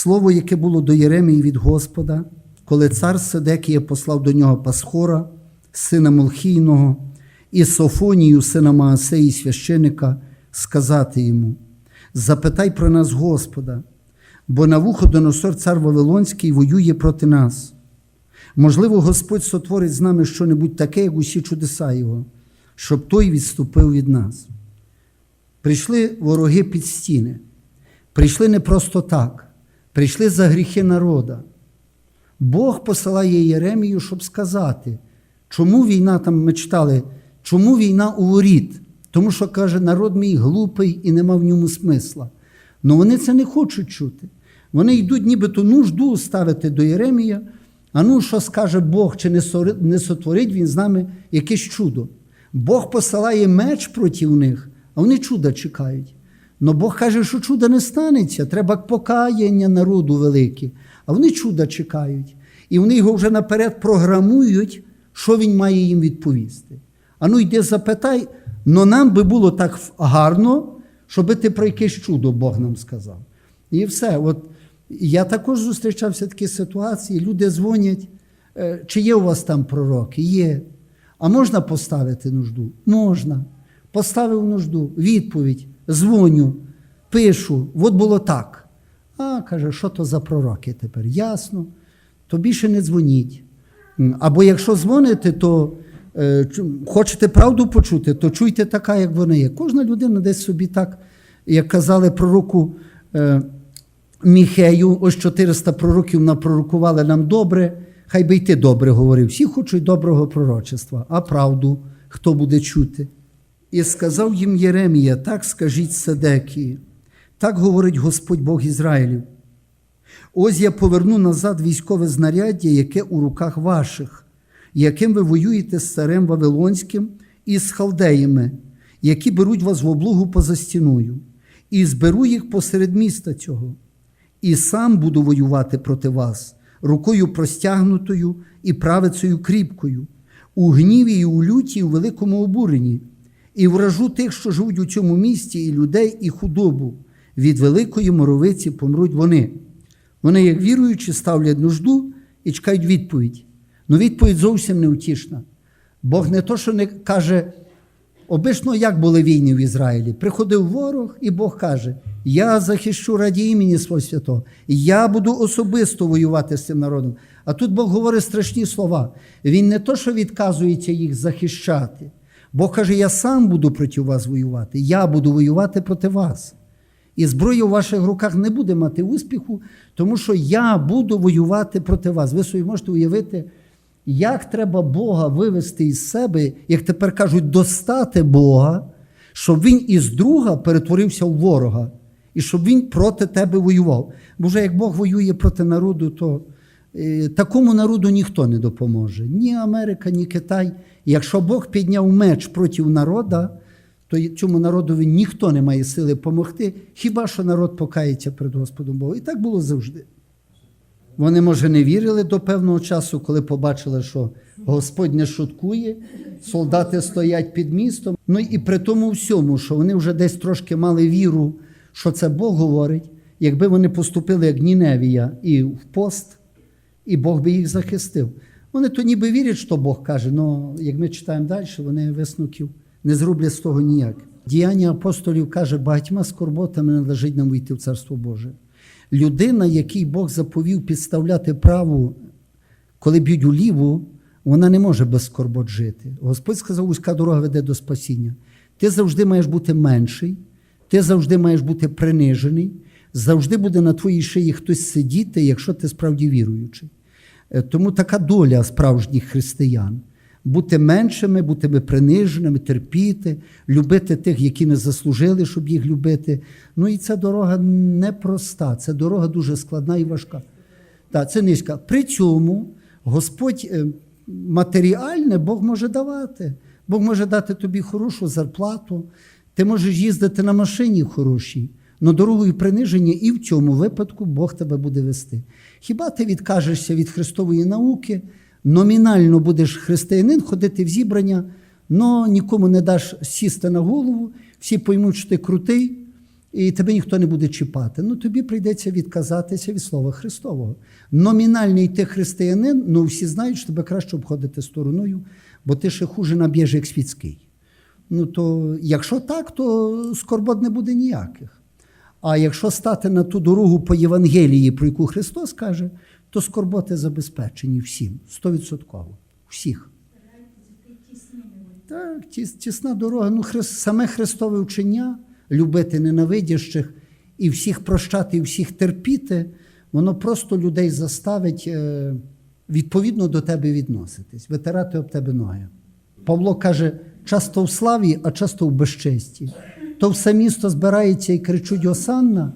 Слово, яке було до Єремії від Господа, коли цар Седекія послав до нього Пасхора, сина Молхійного, і Софонію, сина Маасеї, священика, сказати йому: Запитай про нас Господа, бо Навуходоносор, цар Вавилонський, воює проти нас. Можливо, Господь сотворить з нами щонебудь таке, як усі чудеса Його, щоб той відступив від нас. Прийшли вороги під стіни, прийшли не просто так, прийшли за гріхи народа. Бог посилає Єремію, щоб сказати, чому війна там ми читали, чому війна у воріт? Тому що каже, народ мій глупий і нема в ньому смисла. Ну вони це не хочуть чути. Вони йдуть нібито нужду ставити до Єремія. А ну, що скаже Бог, чи не сотворить він з нами якесь чудо? Бог посилає меч проти них, а вони чуда чекають. Но Бог каже, що чуда не станеться, треба покаяння народу велике. А вони чуда чекають. І вони його вже наперед програмують, що він має їм відповісти. А ну йди запитай, но нам би було так гарно, щоби ти про якесь чудо Бог нам сказав. І все. От я також зустрічався в такі ситуації. Люди дзвонять, «Е, чи є у вас там пророки? Є. А можна поставити нужду? Можна. Поставив нужду, відповідь, дзвоню, пишу, от було так. А каже, що то за пророки тепер? Ясно. То більше не дзвоніть. Або якщо дзвоните, то е, хочете правду почути, то чуйте така, як вона є. Кожна людина десь собі так, як казали пророку е, Міхею, ось 400 пророків напророкували нам добре, хай би й ти добре говорив. Всі хочуть доброго пророчества, а правду хто буде чути? І сказав їм Єремія, так скажіть Седекії, так говорить Господь Бог Ізраїлів. Ось я поверну назад військове знаряддя, яке у руках ваших, яким ви воюєте з царем Вавилонським і з халдеями, які беруть вас в облугу поза стіною, і зберу їх посеред міста цього, і сам буду воювати проти вас, рукою простягнутою і правицею кріпкою, у гніві і у люті, і у великому обуренні, і вражу тих, що живуть у цьому місті, і людей, і худобу. Від великої моровиці помруть вони. Вони, як віруючі, ставлять нужду і чекають відповідь. Ну відповідь зовсім невтішна. Бог не то, що не каже, обично як були війни в Ізраїлі. Приходив ворог, і Бог каже: Я захищу раді імені свого святого, я буду особисто воювати з цим народом. А тут Бог говорить страшні слова. Він не то, що відказується їх захищати. Бог каже, я сам буду проти вас воювати, я буду воювати проти вас. І зброя у ваших руках не буде мати успіху, тому що я буду воювати проти вас. Ви собі можете уявити, як треба Бога вивести із себе, як тепер кажуть, достати Бога, щоб він із друга перетворився в ворога, і щоб він проти тебе воював. Бо вже як Бог воює проти народу, то е, такому народу ніхто не допоможе. Ні Америка, ні Китай. Якщо Бог підняв меч проти народа, то цьому народові ніхто не має сили допомогти, хіба що народ покається перед Господом Богом. І так було завжди. Вони, може, не вірили до певного часу, коли побачили, що Господь не шуткує, солдати стоять під містом. Ну і при тому всьому, що вони вже десь трошки мали віру, що це Бог говорить, якби вони поступили як Ніневія і в пост, і Бог би їх захистив. Вони то ніби вірять, що Бог каже, але як ми читаємо далі, вони висновків не зроблять з того ніяк. Діяння апостолів каже, багатьма скорботами належить нам вийти в Царство Боже. Людина, якій Бог заповів підставляти праву, коли б'ють у ліву, вона не може без скорбот жити. Господь сказав, вузька дорога веде до спасіння. Ти завжди маєш бути менший, ти завжди маєш бути принижений, завжди буде на твоїй шиї хтось сидіти, якщо ти справді віруючий. Е, Тому така доля справжніх християн. Бути меншими, бути приниженими, терпіти, любити тих, які не заслужили, щоб їх любити. Ну і ця дорога непроста, це дорога дуже складна і важка. Так, це низька. При цьому Господь е, матеріальне Бог може давати. Бог може дати тобі хорошу зарплату. Ти можеш їздити на машині хорошій, але дорогою приниження і в цьому випадку Бог тебе буде вести. Хіба ти відкажешся від Христової науки, номінально будеш християнин ходити в зібрання, але нікому не даш сісти на голову, всі поймуть, що ти крутий, і тебе ніхто не буде чіпати. Ну тобі прийдеться відказатися від слова Христового. Номінальний ти християнин, ну всі знають, що тебе краще обходити стороною, бо ти ще хуже наб'єш, як світський. Ну то якщо так, то скорбот не буде ніяких. А якщо стати на ту дорогу по Євангелії, про яку Христос каже, то скорботи забезпечені всім, стовідсотково. Всіх. Так, тісна дорога. Ну, хрис- саме Христове вчення любити ненавидящих і всіх прощати, і всіх терпіти, воно просто людей заставить е, відповідно до тебе відноситись, витирати об тебе ноги. Павло каже, часто в славі, а часто в безчесті. То все місто збирається і кричуть Осанна,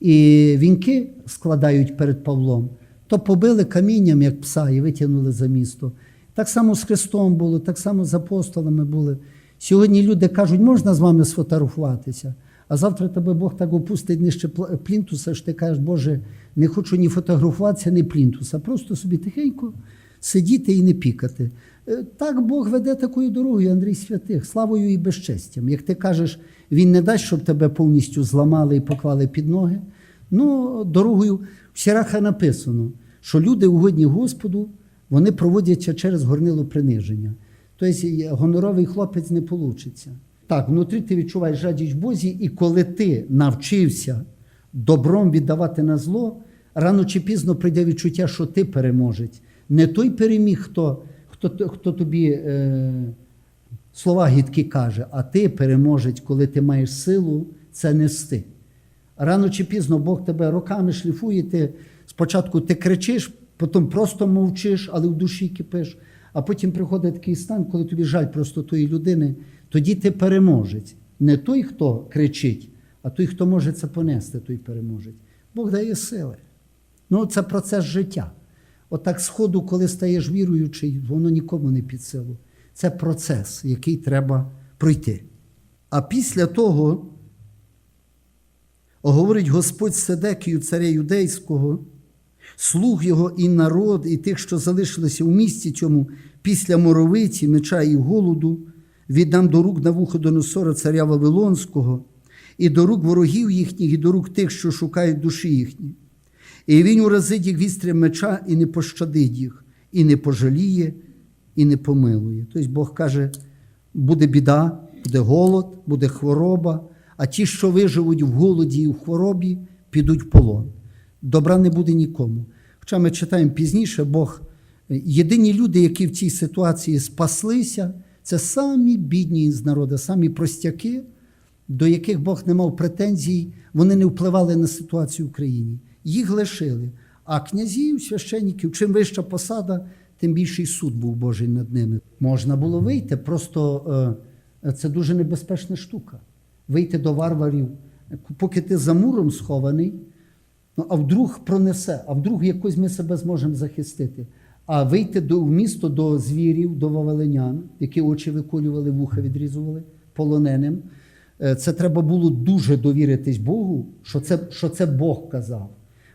і вінки складають перед Павлом, то побили камінням, як пса, і витягнули за місто. Так само з Христом було, так само з апостолами були. Сьогодні люди кажуть, можна з вами сфотографуватися, а завтра тебе Бог так опустить нижче плінтуса, що ти кажеш, Боже, не хочу ні фотографуватися, ні плінтуса. Просто собі тихенько сидіти і не пікати. Е, Так Бог веде такою дорогою, Андрій Святих, славою і безчестям. Як ти кажеш, Він не дасть, щоб тебе повністю зламали і поклали під ноги. Ну, дорогою в Сіраха написано, що люди угодні Господу, вони проводяться через горнило приниження. Тобто гоноровий хлопець не получиться. Так, внутрі ти відчуваєш жадість в Бозі, і коли ти навчився добром віддавати на зло, рано чи пізно прийде відчуття, що ти переможець. Не той переміг, хто, хто, хто тобі е, слова гідкі каже, а ти переможець, коли ти маєш силу це нести. Рано чи пізно Бог тебе роками шліфує, ти спочатку ти кричиш, потім просто мовчиш, але в душі кипиш. А потім приходить такий стан, коли тобі жаль просто тої людини, тоді ти переможець. Не той, хто кричить, а той, хто може це понести, той переможець. Бог дає сили. Ну, це процес життя. Отак сходу, коли стаєш віруючий, воно нікому не під силу. Це процес, який треба пройти. А після того говорить Господь Седекію, царя юдейського, слуг його і народ, і тих, що залишилися у місті цьому після моровиці, меча і голоду, віддам до рук на вухо Навуходоносора, царя Вавилонського, і до рук ворогів їхніх, і до рук тих, що шукають душі їхні. І він уразить їх вістрям меча і не пощадить їх, і не пожаліє, і не помилує. Тобто Бог каже, буде біда, буде голод, буде хвороба, а ті, що виживуть в голоді і в хворобі, підуть в полон. Добра не буде нікому. Хоча ми читаємо пізніше, Бог, єдині люди, які в цій ситуації спаслися, це самі бідні з народу, самі простяки, до яких Бог не мав претензій, вони не впливали на ситуацію в країні. Їх лишили. А князів, священників, чим вища посада, тим більший суд був Божий над ними. Можна було вийти, просто е, це дуже небезпечна штука. Вийти до варварів, поки ти за муром схований, ну, а вдруг пронесе, а вдруг якось ми себе зможемо захистити. А вийти до, в місто до звірів, до вавилинян, які очі виколювали, вуха відрізували полоненим. Е, Це треба було дуже довіритись Богу, що це, що це Бог казав.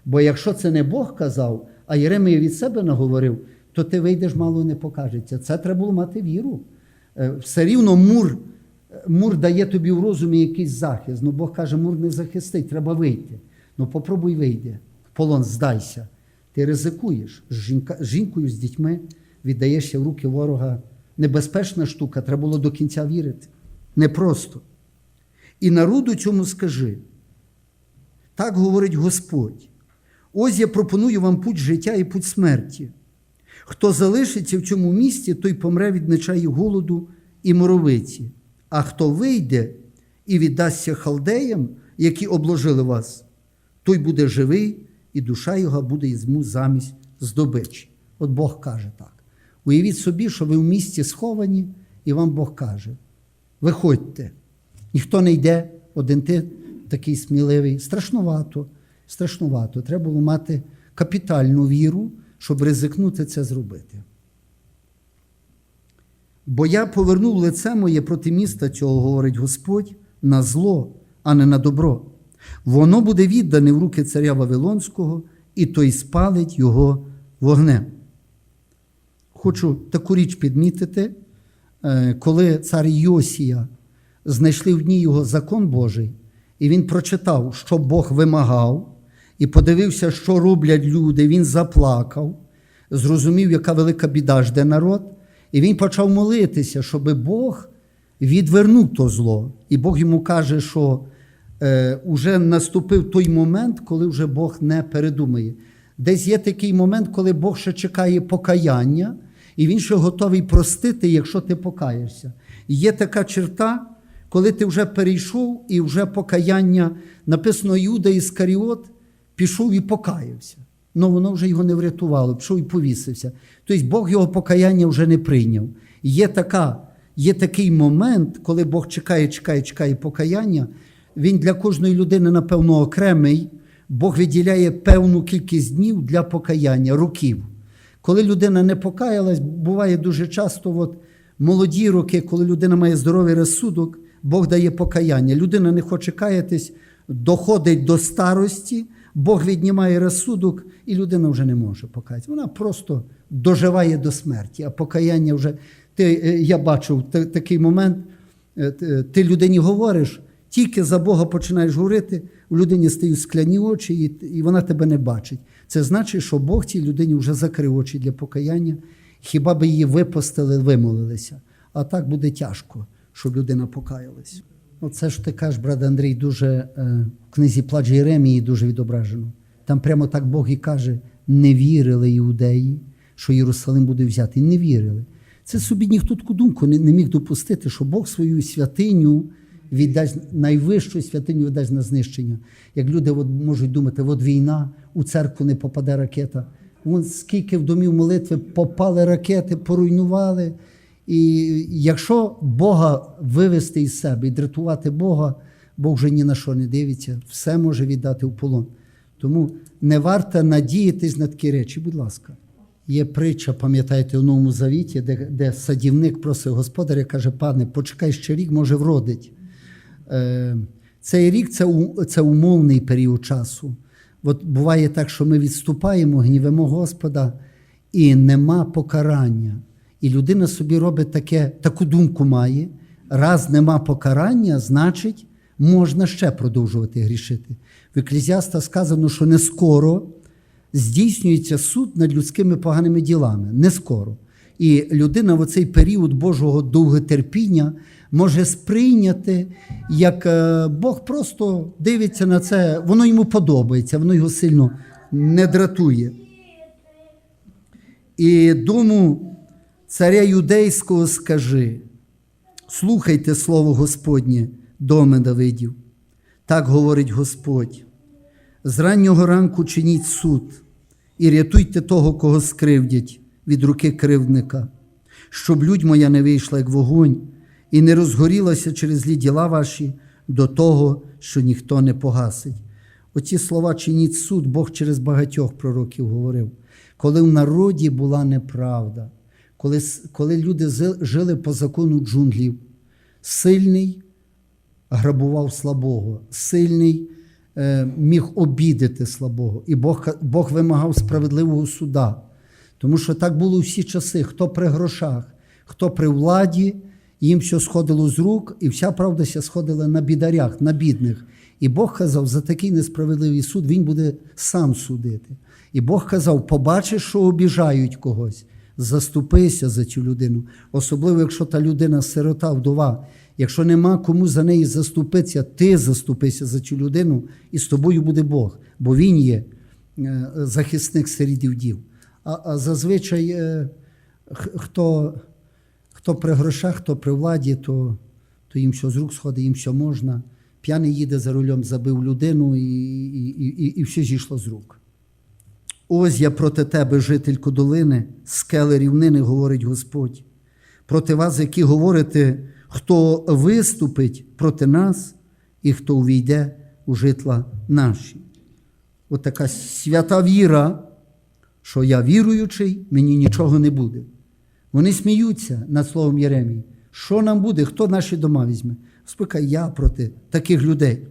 Бо якщо це не Бог казав, а Єремія від себе наговорив, то ти вийдеш, мало не покажеться. Це треба було мати віру. Е, Все рівно мур, мур дає тобі в розумі якийсь захист. Ну Бог каже, мур не захистить, треба вийти. Ну попробуй вийди, в полон здайся. Ти ризикуєш з, жінка, жінкою, з дітьми, віддаєшся в руки ворога. Небезпечна штука, треба було до кінця вірити. Непросто. І народу цьому скажи. Так говорить Господь. Ось я пропоную вам путь життя і путь смерті. Хто залишиться в цьому місті, той помре від меча і голоду і моровиці. А хто вийде і віддасться халдеям, які обложили вас, той буде живий, і душа його буде йому замість здобичі. От Бог каже так. Уявіть собі, що ви в місті сховані, і вам Бог каже: виходьте, ніхто не йде, один ти такий сміливий. Страшнувато, страшнувато. Треба було мати капітальну віру, щоб ризикнути це зробити. Бо я повернув лице моє проти міста цього, говорить Господь, на зло, а не на добро. Воно буде віддане в руки царя Вавилонського, і той спалить його вогнем. Хочу таку річ підмітити, е, коли цар Йосія знайшли в дні його закон Божий, і він прочитав, що Бог вимагав, і подивився, що роблять люди. Він заплакав, зрозумів, яка велика біда жде народ, і він почав молитися, щоб Бог відвернув то зло. І Бог йому каже, що е, уже наступив той момент, коли вже Бог не передумає. Десь є такий момент, коли Бог ще чекає покаяння, і він ще готовий простити, якщо ти покаєшся. І є така черта, коли ти вже перейшов і вже покаяння, написано Юда Іскаріот, пішов і покаявся. Ну воно вже його не врятувало, пішов і повісився. Тобто Бог його покаяння вже не прийняв. Є, така, є такий момент, коли Бог чекає, чекає, чекає покаяння. Він для кожної людини, напевно, окремий. Бог виділяє певну кількість днів для покаяння, років. Коли людина не покаялась, буває дуже часто, от, молоді роки, коли людина має здоровий розсудок, Бог дає покаяння. Людина не хоче каятись, доходить до старості, Бог віднімає розсудок, і людина вже не може покаятися. Вона просто доживає до смерті, а покаяння вже. Ти, е, я бачив та- такий момент, е, ти людині говориш, тільки за Бога починаєш говорити, у людині стають скляні очі, і, і вона тебе не бачить. Це значить, що Бог цій людині вже закрив очі для покаяння, хіба би її випустили, вимолилися. А так буде тяжко, щоб людина покаялась. Оце ж ти кажеш, брат Андрій, дуже е, в книзі Плач Єремії дуже відображено. Там прямо так Бог і каже: не вірили іудеї, що Єрусалим буде взятий. Не вірили. Це собі ніхто таку думку не, не міг допустити, що Бог свою святиню віддасть найвищу святиню віддасть на знищення. Як люди от можуть думати, от війна, у церкву не попаде ракета. Вон скільки в домів молитви попали ракети, поруйнували. І якщо Бога вивести із себе і дратувати Бога, Бог вже ні на що не дивиться, все може віддати в полон. Тому не варто надіятись на такі речі, будь ласка. Є притча, пам'ятаєте, у Новому Завіті, де, де садівник просить господаря, каже, пане, почекай ще рік, може, вродить. Е, Цей рік це, це умовний період часу. От буває так, що ми відступаємо, гнівимо Господа, і нема покарання. І людина собі робить таке, таку думку має. Раз нема покарання, значить, можна ще продовжувати грішити. В Еклезіаста сказано, що не скоро здійснюється суд над людськими поганими ділами. Не скоро. І людина в цей період Божого довготерпіння може сприйняти, як е, Бог просто дивиться на це, воно йому подобається, воно його сильно не дратує. І дому царя юдейського скажи: слухайте слово Господнє, доме Давидів. Так говорить Господь. З раннього ранку чиніть суд і рятуйте того, кого скривдять від руки кривдника, щоб людь моя не вийшла, як вогонь, і не розгорілася через злі діла ваші до того, що ніхто не погасить. Оці слова чиніть суд, Бог через багатьох пророків говорив, коли в народі була неправда, коли, коли люди жили по закону джунглів, сильний грабував слабого, сильний е, міг обідати слабого. І Бог, Бог вимагав справедливого суда. Тому що так було всі часи: хто при грошах, хто при владі, їм все сходило з рук, і вся правда ся сходила на бідарях, на бідних. І Бог казав, за такий несправедливий суд він буде сам судити. І Бог казав: побачиш, що обіжають когось, заступися за цю людину. Особливо, якщо та людина сирота, вдова. Якщо нема кому за неї заступитися, ти заступися за цю людину, і з тобою буде Бог, бо Він є е, захисник сиріт і вдів. А, а зазвичай, е, хто, хто при грошах, хто при владі, то, то їм все з рук сходить, їм все можна. П'яний їде за рулем, забив людину і, і, і, і все зійшло з рук. Ось я проти тебе, жительку долини, скели рівнини, говорить Господь. Проти вас, які говорите, хто виступить проти нас і хто увійде у житла наші. От така свята віра, що я віруючий, мені нічого не буде. Вони сміються над словом Єремії. Що нам буде? Хто наші дома візьме? Спокай, я проти таких людей.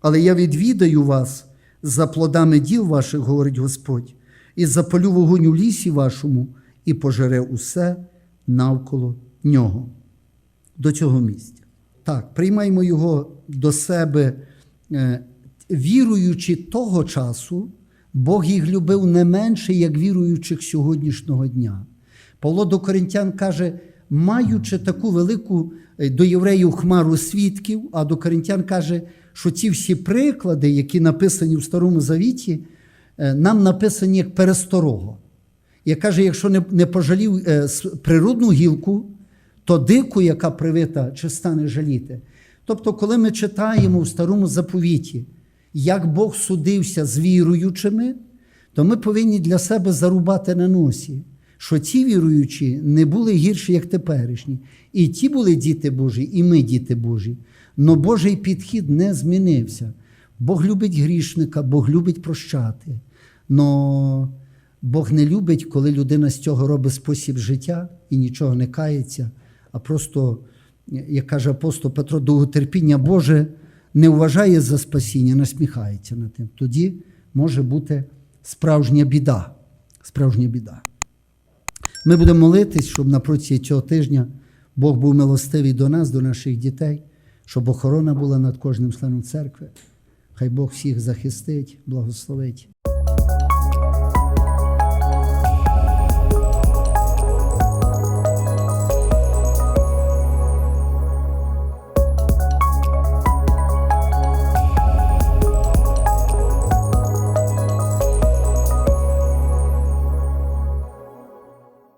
Але я відвідаю вас за плодами діл ваших, говорить Господь, і запалю вогонь у лісі вашому, і пожере усе навколо нього. До цього місця. Так, приймаємо його до себе, е, віруючи того часу, Бог їх любив не менше, як віруючих сьогоднішнього дня. Павло до Коринтян каже, маючи таку велику е, до євреїв хмару свідків, а до коринтян каже, що ці всі приклади, які написані в Старому Завіті, е, нам написані як пересторого. Я каже, якщо не, не пожалів е, природну гілку, то дику, яка привита, чи стане жаліти. Тобто, коли ми читаємо в старому заповіті, як Бог судився з віруючими, то ми повинні для себе зарубати на носі, що ці віруючі не були гірші, як теперішні. І ті були діти Божі, і ми діти Божі. Но Божий підхід не змінився. Бог любить грішника, Бог любить прощати. Но Бог не любить, коли людина з цього робить спосіб життя і нічого не кається, а просто, як каже апостол Петро, довготерпіння Боже не вважає за спасіння, насміхається над тим. Тоді може бути справжня біда. Справжня біда. Ми будемо молитись, щоб на протязі цього тижня Бог був милостивий до нас, до наших дітей, щоб охорона була над кожним членом церкви. Хай Бог всіх захистить, благословить.